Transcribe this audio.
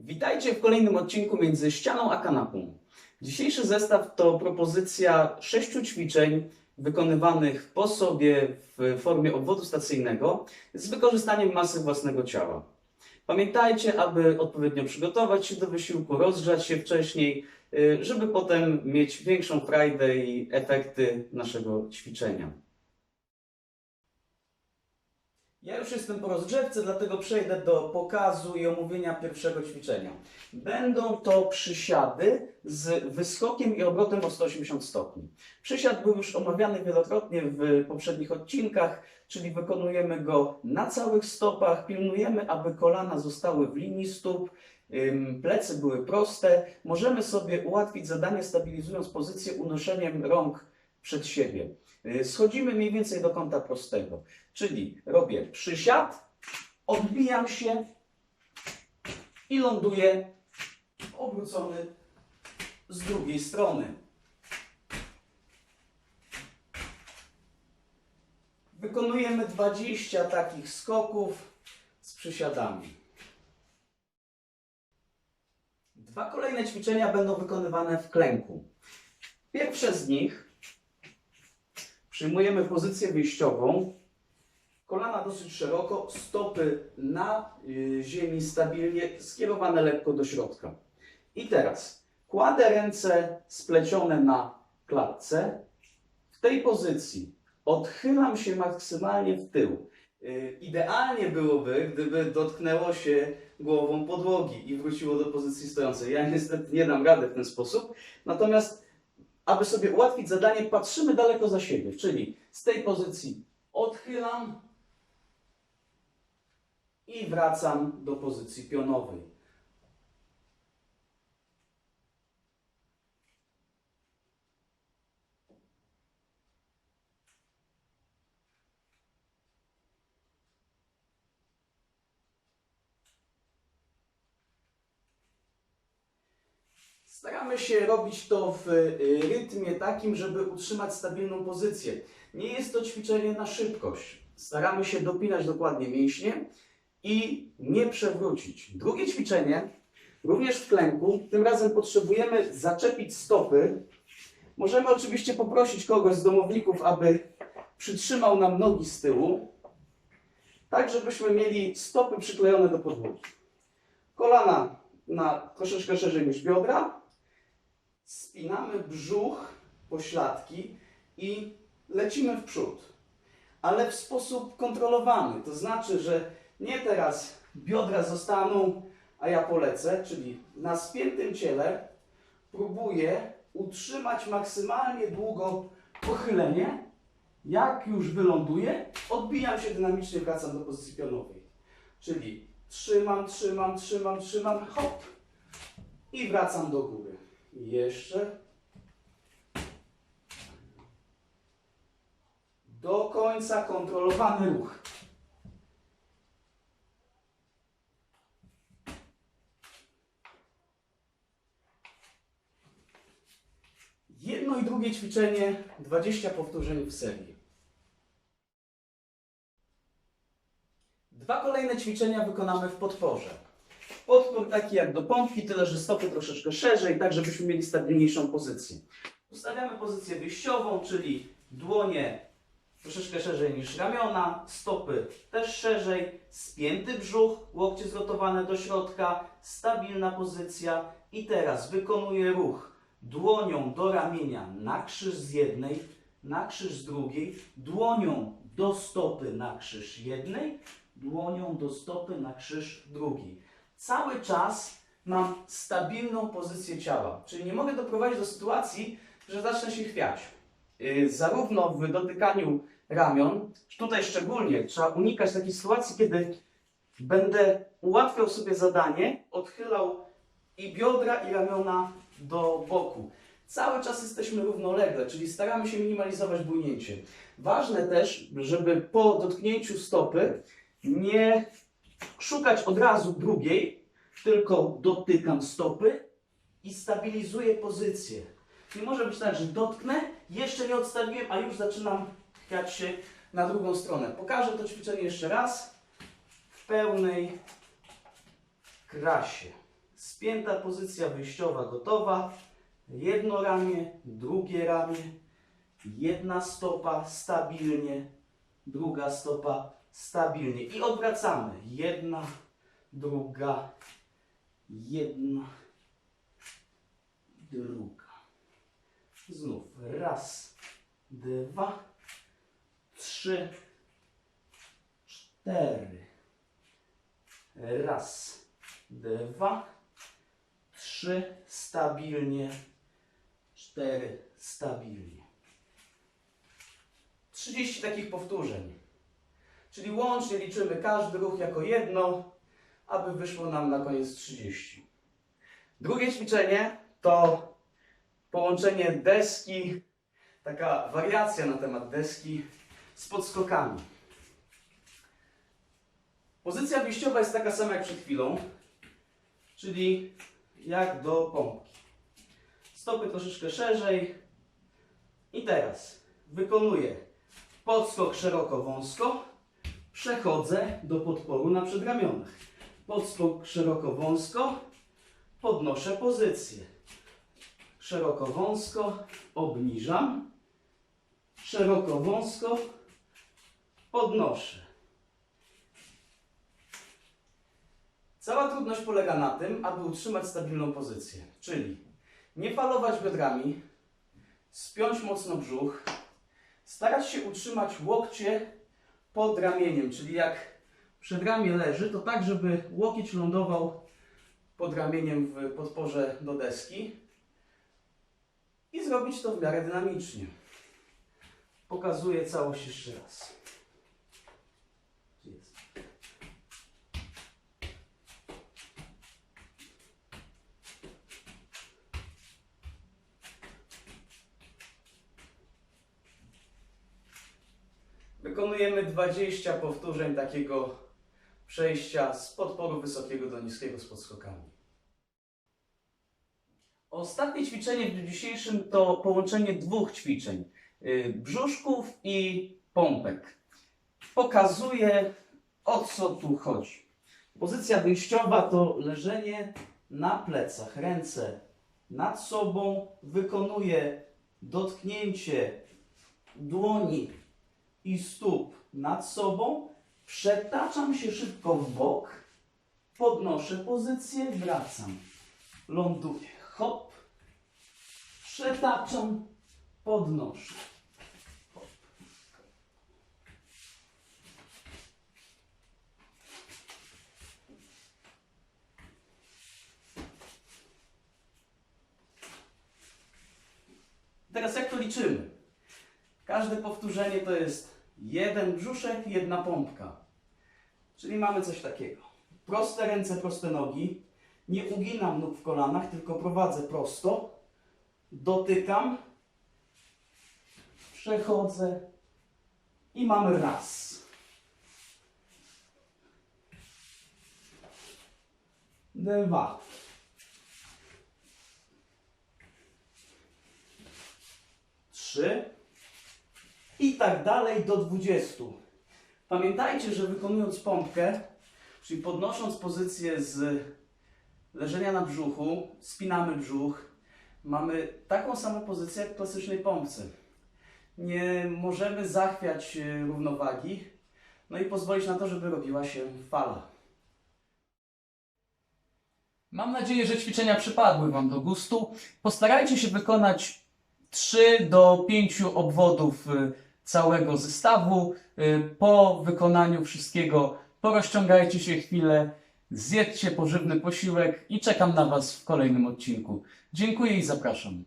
Witajcie w kolejnym odcinku między ścianą a kanapą. Dzisiejszy zestaw to propozycja sześciu ćwiczeń wykonywanych po sobie w formie obwodu stacyjnego z wykorzystaniem masy własnego ciała. Pamiętajcie, aby odpowiednio przygotować się do wysiłku, rozgrzać się wcześniej, y, żeby potem mieć większą frajdę i efekty naszego ćwiczenia. Ja już jestem po rozgrzewce, dlatego przejdę do pokazu i omówienia pierwszego ćwiczenia. Będą to przysiady z wyskokiem i obrotem o 180 stopni. Przysiad był już omawiany wielokrotnie w poprzednich odcinkach, czyli wykonujemy go na całych stopach, pilnujemy, aby kolana zostały w linii stóp, plecy były proste. Możemy sobie ułatwić zadanie stabilizując pozycję unoszeniem rąk przed siebie. Y, Schodzimy mniej więcej do kąta prostego. Czyli robię przysiad, odbijam się i ląduję obrócony z drugiej strony. Wykonujemy 20 takich skoków z przysiadami. Dwa kolejne ćwiczenia będą wykonywane w klęku. Pierwsze z nich przyjmujemy pozycję wyjściową, Kolana dosyć szeroko, stopy na y, ziemi stabilnie, skierowane lekko do środka. I teraz kładę ręce splecione na klatce. W tej pozycji odchylam się maksymalnie w tył. Y, Idealnie byłoby, gdyby dotknęło się głową podłogi i wróciło do pozycji stojącej. Ja niestety nie dam rady w ten sposób. Natomiast, aby sobie ułatwić zadanie, patrzymy daleko za siebie, czyli z tej pozycji odchylam, i wracam do pozycji pionowej. Staramy się robić to w y, rytmie takim, żeby utrzymać stabilną pozycję. Nie jest to ćwiczenie na szybkość. Staramy się dopinać dokładnie mięśnie i nie przewrócić. Drugie ćwiczenie, również w klęku, tym razem potrzebujemy zaczepić stopy. Możemy oczywiście poprosić kogoś z domowników, aby przytrzymał nam nogi z tyłu, tak żebyśmy mieli stopy przyklejone do podłogi. Kolana na troszeczkę szerzej niż biodra. Spinamy brzuch, pośladki i lecimy w przód. Ale w sposób kontrolowany. To znaczy, że nie teraz biodra zostaną, a ja polecę, czyli na spiętym ciele próbuję utrzymać maksymalnie długo pochylenie. Jak już wyląduję, odbijam się dynamicznie, wracam do pozycji pionowej. Czyli trzymam, trzymam, trzymam, trzymam, hop i wracam do góry. Jeszcze. Do końca kontrolowany ruch. Jedno i drugie ćwiczenie 20 powtórzeń w serii. Dwa kolejne ćwiczenia wykonamy w podporze. Podpór taki jak do pompki, tyle że stopy troszeczkę szerzej, tak żebyśmy mieli stabilniejszą pozycję. Ustawiamy pozycję wyjściową, czyli dłonie troszeczkę szerzej niż ramiona, stopy też szerzej, spięty brzuch, łokcie zrotowane do środka, stabilna pozycja i teraz wykonuję ruch dłonią do ramienia na krzyż z jednej, na krzyż z drugiej, dłonią do stopy na krzyż jednej, dłonią do stopy na krzyż drugiej. Cały czas mam stabilną pozycję ciała, czyli nie mogę doprowadzić do sytuacji, że zacznę się chwiać. Yy, zarówno w dotykaniu ramion, tutaj szczególnie trzeba unikać takiej sytuacji, kiedy będę ułatwiał sobie zadanie, odchylał i biodra, i ramiona do boku. Cały czas jesteśmy równolegle, czyli staramy się minimalizować bujnięcie. Ważne też, żeby po dotknięciu stopy nie szukać od razu drugiej, tylko dotykam stopy i stabilizuję pozycję. Nie może być tak, że dotknę, jeszcze nie odstawiłem, a już zaczynam chwiać się na drugą stronę. Pokażę to ćwiczenie jeszcze raz w pełnej krasie. Spięta pozycja wyjściowa gotowa. Jedno ramię, drugie ramię, jedna stopa stabilnie, druga stopa stabilnie. I odwracamy. Jedna, druga, jedna, druga. Znów raz, dwa, trzy, cztery. Raz, dwa, trzy, stabilnie, cztery, stabilnie. 30 takich powtórzeń. Czyli łącznie liczymy każdy ruch jako jedno, aby wyszło nam na koniec 30. Drugie ćwiczenie to połączenie deski, taka wariacja na temat deski z podskokami. Pozycja wyjściowa jest taka sama jak przed chwilą, czyli jak do pompki. Stopy troszeczkę szerzej. I teraz wykonuję podskok szeroko wąsko, przechodzę do podporu na przedramionach. Podskok szeroko wąsko, podnoszę pozycję. Szeroko wąsko, obniżam. Szeroko wąsko, podnoszę. Cała trudność polega na tym, aby utrzymać stabilną pozycję. Czyli nie falować biodrami, spiąć mocno brzuch, starać się utrzymać łokcie pod ramieniem, czyli jak przedramię leży, to tak, żeby łokieć lądował pod ramieniem w podporze do deski i zrobić to w miarę dynamicznie. Pokazuję całość jeszcze raz. Gdzie jest? Wykonujemy 20 powtórzeń takiego przejścia z podporu wysokiego do niskiego z podskokami. Ostatnie ćwiczenie w dniu dzisiejszym to połączenie dwóch ćwiczeń. y, Brzuszków i pompek. Pokazuję o co tu chodzi. Pozycja wyjściowa to leżenie na plecach, ręce nad sobą. Wykonuję dotknięcie dłoni i stóp nad sobą, przetaczam się szybko w bok, podnoszę pozycję, wracam, ląduję, hop, przetaczam, podnoszę. Teraz jak to liczymy? Każde powtórzenie to jest jeden brzuszek, jedna pompka. Czyli mamy coś takiego. Proste ręce, proste nogi. Nie uginam nóg w kolanach, tylko prowadzę prosto. Dotykam. Przechodzę. I mamy raz. Dwa. Trzy i tak dalej do 20. Pamiętajcie, że wykonując pompkę, czyli podnosząc pozycję z leżenia na brzuchu, spinamy brzuch, mamy taką samą pozycję jak w klasycznej pompce. Nie możemy zachwiać e, równowagi, no i pozwolić na to, żeby robiła się fala. Mam nadzieję, że ćwiczenia przypadły Wam do gustu. Postarajcie się wykonać 3 do 5 obwodów y, całego zestawu. Y, Po wykonaniu wszystkiego porozciągajcie się chwilę, zjedzcie pożywny posiłek i czekam na Was w kolejnym odcinku. Dziękuję i zapraszam.